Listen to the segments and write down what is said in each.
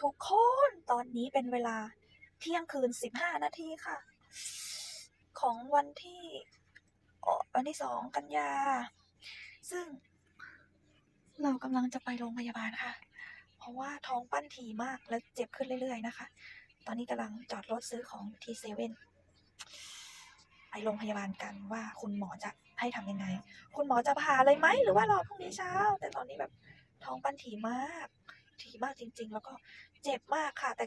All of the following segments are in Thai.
ทุกคนตอนนี้เป็นเวลาเที่ยงคืนสิบห้านาทีค่ะ ของวันที่อ่อวันที่สองกันยา ซึ่ง เรากำลังจะไปโรงพยาบาลค่ะ เพราะว่าท้องปั้นถี่มากและเจ็บขึ้นเรื่อย ๆ นะคะ ตอนนี้กำลังจอดรถซื้อของที่เซเว่นไปโรงพยาบาลกันว่าคุณหมอจะให้ทำยังไง คุณหมอจะผ่าเลยไหมหรือว่ารอพรุ่งนี้เช้า แต่ตอนนี้แบบท้องปั้นถี่มาก ถี่มากจริง ๆ แล้วก็เจ็บมากค่ะ แต่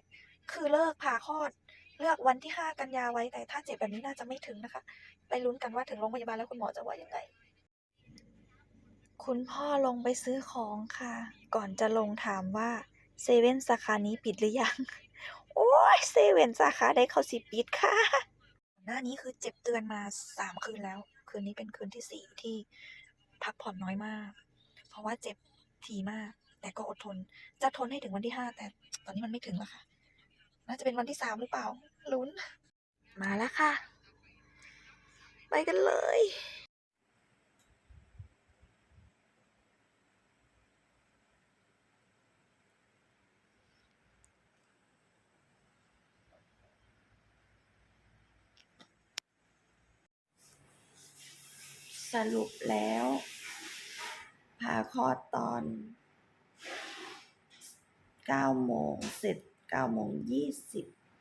คือเลิกผ่าคลอดเลือกวันที่ห้ากันยาไว้ แต่ถ้าเจ็บแบบนี้น่าจะไม่ถึงนะคะ ไปลุ้นกันว่าถึงโรงพยาบาลแล้วคุณหมอจะว่ายังไง คุณพ่อลงไปซื้อของค่ะ ก่อนจะลงถามว่าเซเว่นสาขานี้ปิดหรือยัง โอ้ยเซเว่นสาขาใดเขาสิปิดค่ะ หน้านี้คือเจ็บเตือนมาสามคืนแล้ว คืนนี้เป็นคืนที่สี่ที่พักผ่อนน้อยมาก เพราะว่าเจ็บทีมาก แต่ก็อดทน จะทนให้ถึงวันที่ห้าแต่ตอนนี้มันไม่ถึงแล้วค่ะ น่าจะเป็นวันที่สามหรือเปล่า ลุ้น มาแล้วค่ะ ไปกันเลยสรุปแล้วผ่าคลอดตอน 9โมงเสร็จ9โมง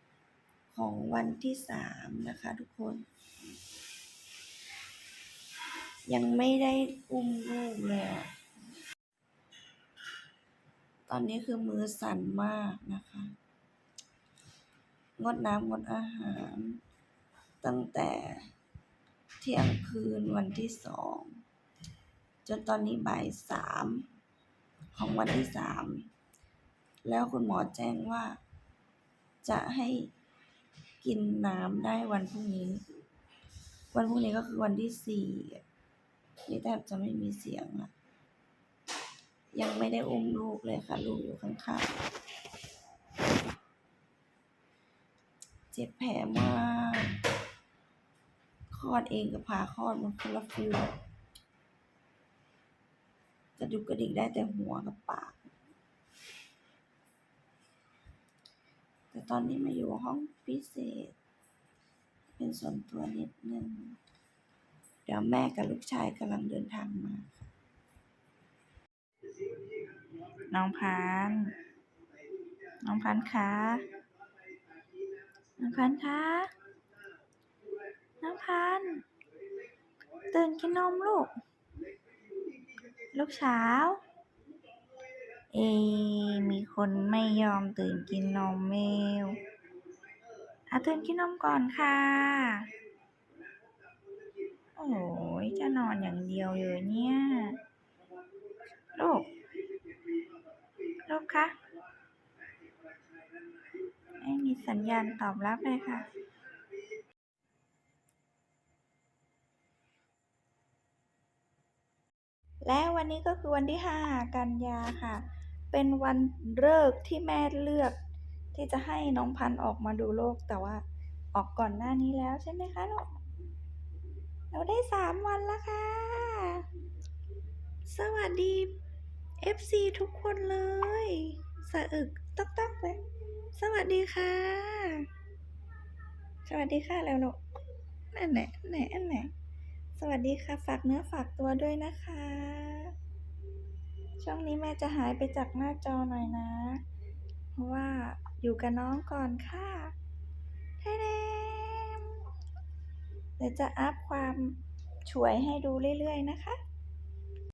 20ของวันที่3นะคะทุกคน ยังไม่ได้อุ้มลูกเลยตอนนี้คือมือสั่นมากนะคะ งดน้ำงดอาหาร ตั้งแต่เที่ยงคืนวันที่สอง จนตอนนี้บ่ายสามของวันที่สาม แล้วคุณหมอแจ้งว่า จะให้กินน้ำได้วันพรุ่งนี้ วันพรุ่งนี้ก็คือวันที่สี่นี่แทบจะไม่มีเสียงละยังไม่ได้อุ้มลูกเลยค่ะ ลูกอยู่ข้างๆ เจ็บแผลมากคลอดเองกับผ่าคลอดมันคนละฟิลกระดุกกระดิกได้แต่หัวกับปาก แต่ตอนนี้มาอยู่ห้องพิเศษ เป็นส่วนตัวนิดนึงเดี๋ยวแม่กับลูกชายกำลังเดินทางมา น้องพัน น้องพันคะน้องพันคะน้องพัน ตื่นกินนมลูก ลูกสาว เอ มีคนไม่ยอมตื่นกินนมเมลอะตื่นกินนมก่อนค่ะ โอ้ยจะนอนอย่างเดียวเลยเนี่ย ลูก ลูกคะไม่มีสัญญาณตอบรับเลยค่ะ และวันนี้ก็คือวันที่ 5 กันยาค่ะ เป็นวันเลิกษ์ที่แม่เลือก ที่จะให้น้องพันออกมาดูโลกแต่ว่าออกก่อนหน้านี้แล้วใช่ไหมคะลูกเราได้3วันแล้วค่ะ สวัสดี FC ทุกคนเลย สะอึกต๊อกต๊อกเลยสวัสดีค่ะ สวัสดีค่ะแล้วลูกนั่นแหละนั่นแหละนั่นแหละสวัสดีค่ะ ฝากเนื้อฝากตัวด้วยนะคะ ช่วงนี้แม่จะหายไปจากหน้าจอหน่อยนะ เพราะว่าอยู่กับน้องก่อนค่ะเทเดมเดี๋ยวจะอัพความฉวยให้ดูเรื่อยๆนะคะ